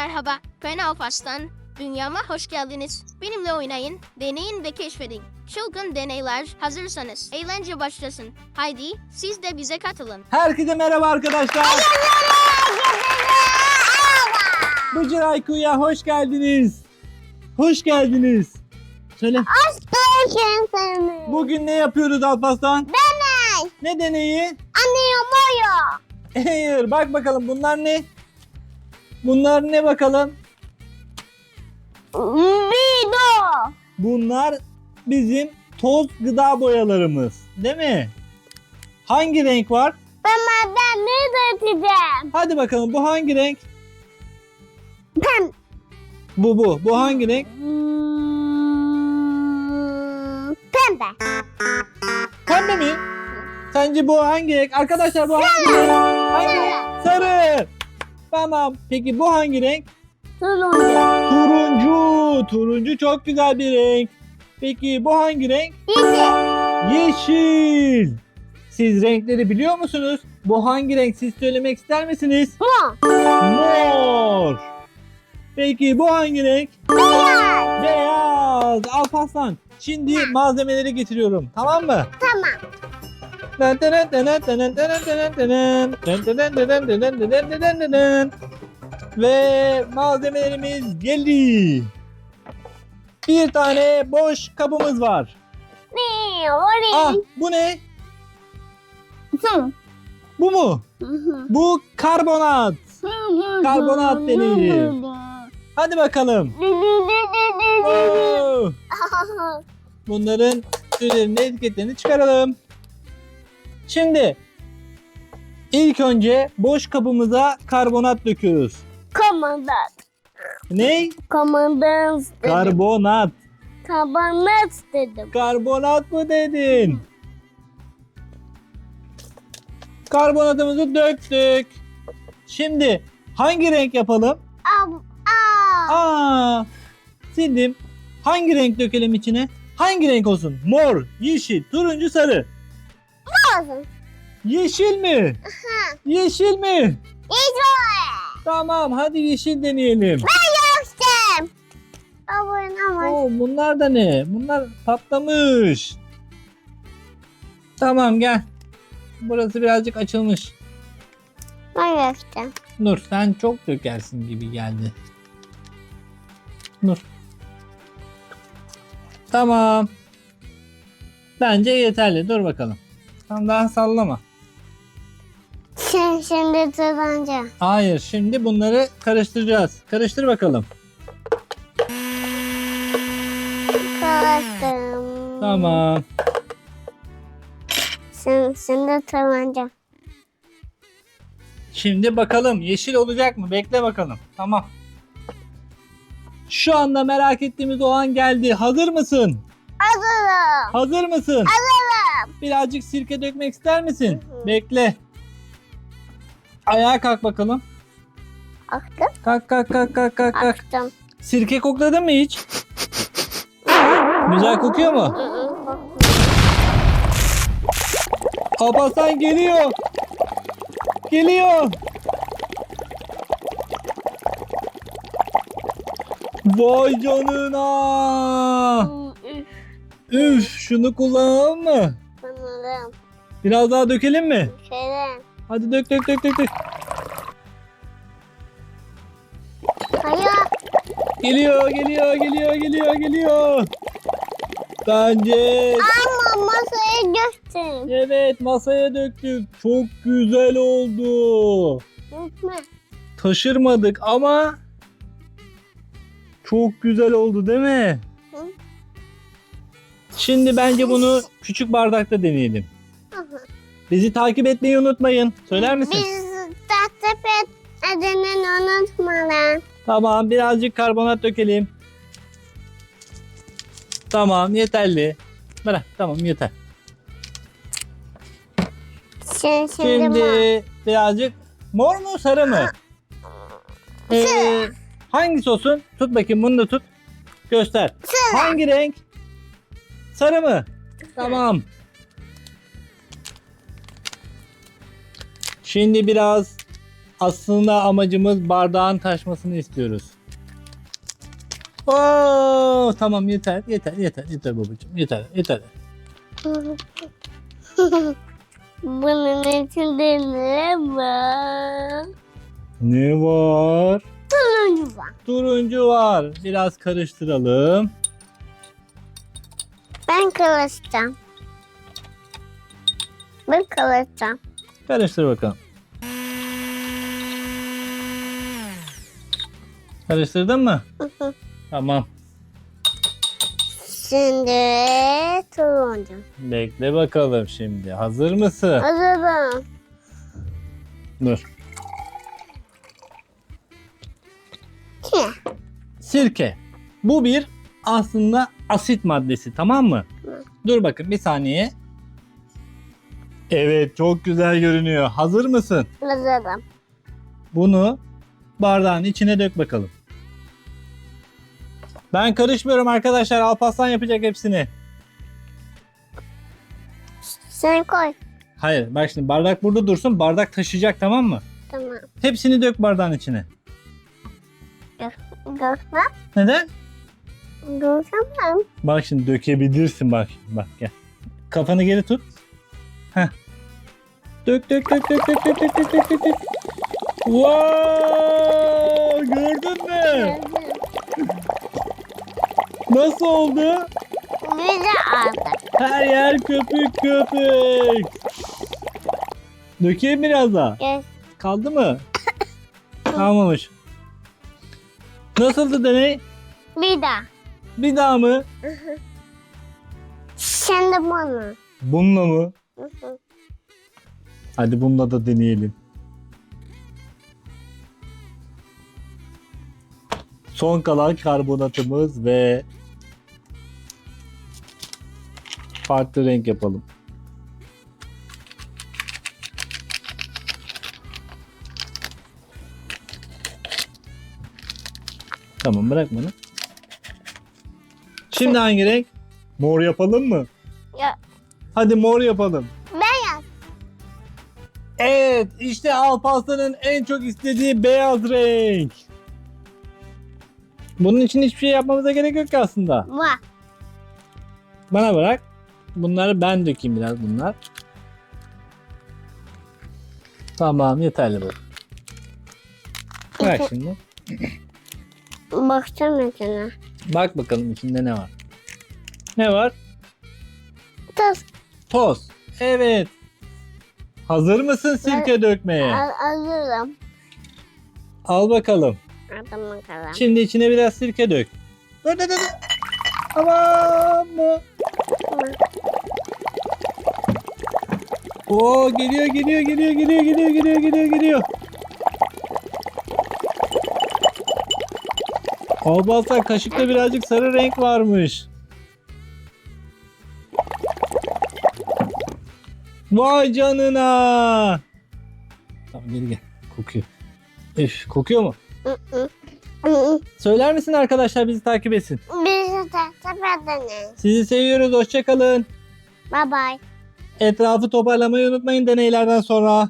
Merhaba, ben Alparslan. Dünyama hoş geldiniz. Benimle oynayın, deneyin ve keşfedin. Çılgın deneyler hazırsanız eğlence başlasın. Haydi siz de bize katılın. Herkese merhaba arkadaşlar. Bıcır Aykuy'a hoş geldiniz. Hoş geldiniz. Söyle. Bugün ne yapıyoruz Alparslan? Deney. Ne deneyi? Oyo. Hayır bak bakalım bunlar ne? Bunlar ne bakalım? Video. Bunlar bizim toz gıda boyalarımız. Değil mi? Hangi renk var? Ben madden ne dökeceğim? Hadi bakalım bu hangi renk? Pem. Bu bu. Bu hangi renk? Hmm, Pembe. Pembe mi? Sence bu hangi renk? Arkadaşlar bu hangi renk? Hangi? Sarı. Tamam. Peki bu hangi renk? Turuncu. Turuncu. Turuncu çok güzel bir renk. Peki bu hangi renk? Yeşil. Yeşil. Siz renkleri biliyor musunuz? Bu hangi renk? Siz söylemek ister misiniz? Mor. Mor. Peki bu hangi renk? Beyaz. Beyaz. Alparslan. Şimdi malzemeleri getiriyorum. Tamam mı? Tamam. Ve malzemelerimiz geldi. Bir tane boş kabımız var. Ne? Ah Oraya. bu ne? Hı. Bu mu? Hı hı. Bu karbonat. Karbonat deneyi. Hadi bakalım. Oo. Bunların üzerinde etiketlerini çıkaralım. Şimdi ilk önce boş kabımıza karbonat döküyoruz. Komandat. Ne? Dedim. Karbonat. Karbonat dedim. Karbonat mı dedin? Karbonatımızı döktük. Şimdi hangi renk yapalım? Ab, aa. Aa, sildim. Hangi renk dökelim içine? Hangi renk olsun? Mor, yeşil, turuncu, sarı. Olsun. Yeşil mi? Ha. Yeşil mi? Yeşil. Tamam hadi yeşil deneyelim. Görsem. Abone ama. Oo, bunlar da ne? Bunlar patlamış. Tamam gel. Burası birazcık açılmış. Ben görsem. Nur sen çok dökersin gibi geldi. Nur. Tamam. Bence yeterli. Dur bakalım. Tam daha sallama. Şimdi, şimdi turuncu. Hayır, şimdi bunları karıştıracağız. Karıştır bakalım. Karıştım. Tamam. Şimdi, şimdi turuncu. Şimdi bakalım yeşil olacak mı? Bekle bakalım. Tamam. Şu anda merak ettiğimiz o an geldi. Hazır mısın? Hazırım. Hazır mısın? Birazcık sirke dökmek ister misin? Hı hı. Bekle. Ayağa kalk bakalım. Aktım. Kalk kalk kalk kalk kalk kalk. Aktım. Sirke kokladın mı hiç? Güzel kokuyor mu? Alparslan geliyor. Geliyor. Vay canına. Üf şunu kullanalım mı? Biraz daha dökelim mi? Şöyle. Hadi dök dök dök dök dök. Hayır. Geliyor geliyor geliyor geliyor geliyor. Bence Ama masaya götürün. evet masaya döktük. Çok güzel oldu. Unutma. Taşırmadık ama çok güzel oldu değil mi? Hı. Şimdi bence bunu küçük bardakta deneyelim. Bizi takip etmeyi unutmayın. Söyler misin? Biz tahtapet adını unutmayalım. Tamam birazcık karbonat dökelim. Tamam yeterli. Bırak tamam yeter. Şimdi, şimdi, Şimdi birazcık mor mu sarı mı? Ee, hangisi olsun? Tut bakayım bunu da tut. Göster. Sarı. Hangi renk? Sarı mı? Tamam. Şimdi biraz aslında amacımız bardağın taşmasını istiyoruz. Oo, tamam yeter yeter yeter yeter babacığım yeter yeter. Bunun içinde ne var? Ne var? Turuncu var. Turuncu var. Biraz karıştıralım. Ben karışacağım. Ben karışacağım. Karıştır bakalım. Karıştırdın mı? Tamam. Şimdi turuncu. Bekle bakalım şimdi. Hazır mısın? Hazırım. Dur. Ki. Sirke. Bu bir aslında asit maddesi tamam mı? Hı. Dur bakın bir saniye. Evet çok güzel görünüyor. Hazır mısın? Hazırım. Bunu bardağın içine dök bakalım. Ben karışmıyorum arkadaşlar. Alparslan yapacak hepsini. Sen koy. Hayır bak şimdi bardak burada dursun. Bardak taşıyacak tamam mı? Tamam. Hepsini dök bardağın içine. Gökmen. Neden? Gökmen. Bak şimdi dökebilirsin bak. Bak gel. Kafanı geri tut. Heh. Dök dök dök dök dök dök dök dök dök dök. dök. Wow! Gördün mü? Nasıl oldu? De aldık. Her yer köpük köpük. Dökeyim biraz daha. Gel. Kaldı mı? Kalmamış. Nasıldı deney? Bir daha. Bir daha mı? Sen de bunu. Bununla mı? Hadi bununla da deneyelim. Son kalan karbonatımız ve farklı renk yapalım. Tamam bırak bunu. Şimdi hangi renk? Mor yapalım mı? Ya. Hadi mor yapalım. Beyaz. Evet işte Alparslan'ın en çok istediği beyaz renk. Bunun için hiçbir şey yapmamıza gerek yok ki aslında. Var. Bana bırak. Bunları ben dökeyim biraz bunlar. Tamam yeterli bu. Bırak şimdi. Baksana sana. Bak bakalım içinde ne var. Ne var? Toz. Evet. Hazır mısın sirke dökmeye? Al alırım. Al bakalım. Aldım bakalım. Şimdi içine biraz sirke dök. Dur dur dur. Aman mı? Oo geliyor geliyor geliyor geliyor geliyor geliyor geliyor geliyor. Albalsan kaşıkta birazcık sarı renk varmış. Vay canına. Tamam geri gel. Kokuyor. Üf, kokuyor mu? Söyler misin arkadaşlar bizi takip etsin? Bizi takip edin. Sizi seviyoruz. Hoşçakalın. Bye bye. Etrafı toparlamayı unutmayın deneylerden sonra.